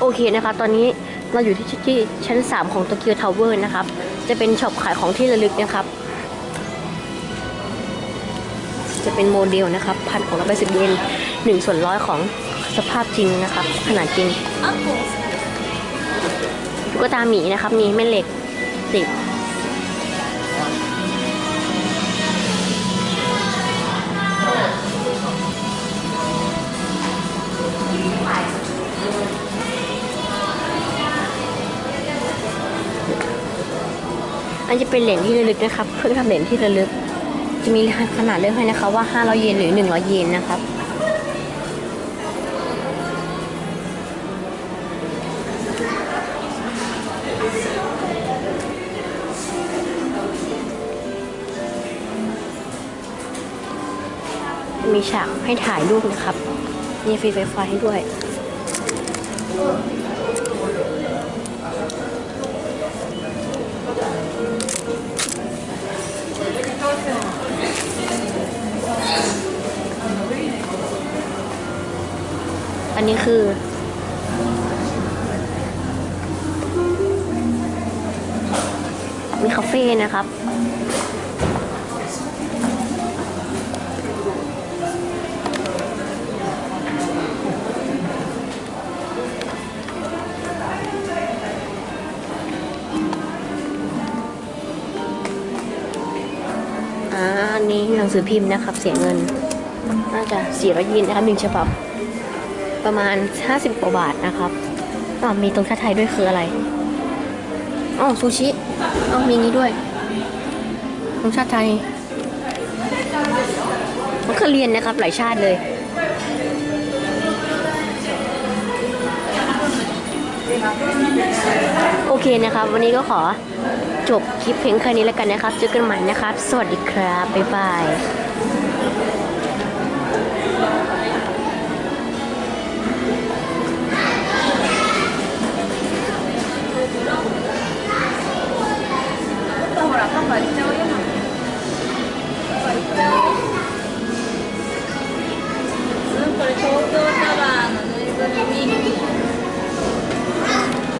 โอเคนะคะตอนนี้เราอยู่ที่ที่ชั้น 3 ของโตเกียวทาวเวอร์นะครับ จะเป็นช็อปขายของที่ระลึกนะครับ จะเป็นโมเดลนะครับพันของเราไปสิบเยนหนึ่งส่วนร้อยของสภาพจริงนะครับ ขนาดจริงตุ๊กตาหมีนะครับ มีแม่เหล็กติด อันจะเป็นเหรียญที่ระลึกนะครับเครื่องทำเหรียญที่ระลึก จะมีขนาดเลือกให้นะคะว่า 500 เยนหรือ 100 เยนนะครับมีฉากให้ถ่ายรูปนะครับ มีฟรีไฟฟ้าให้ด้วย อันนี้คือ มีคาเฟ่นะครับอ่าอันนี้หนังสือพิมพ์นะครับ เสียเงิน น่าจะ400เยนนะครับหนึ่งฉบับ ประมาณ 50กว่าบาทนะครับอ๋อมีตรงชาไทยด้วยคืออะไรอ๋อซูชิอ๋อมีนี้ด้วยตรงชาไทยมันก็เรียนนะครับ หลายชาติเลยโอเคนะครับ วันนี้ก็ขอจบคลิปเพียงแค่นี้แล้วกันนะครับ เจอกันใหม่นะครับ สวัสดีครับ บ๊ายบาย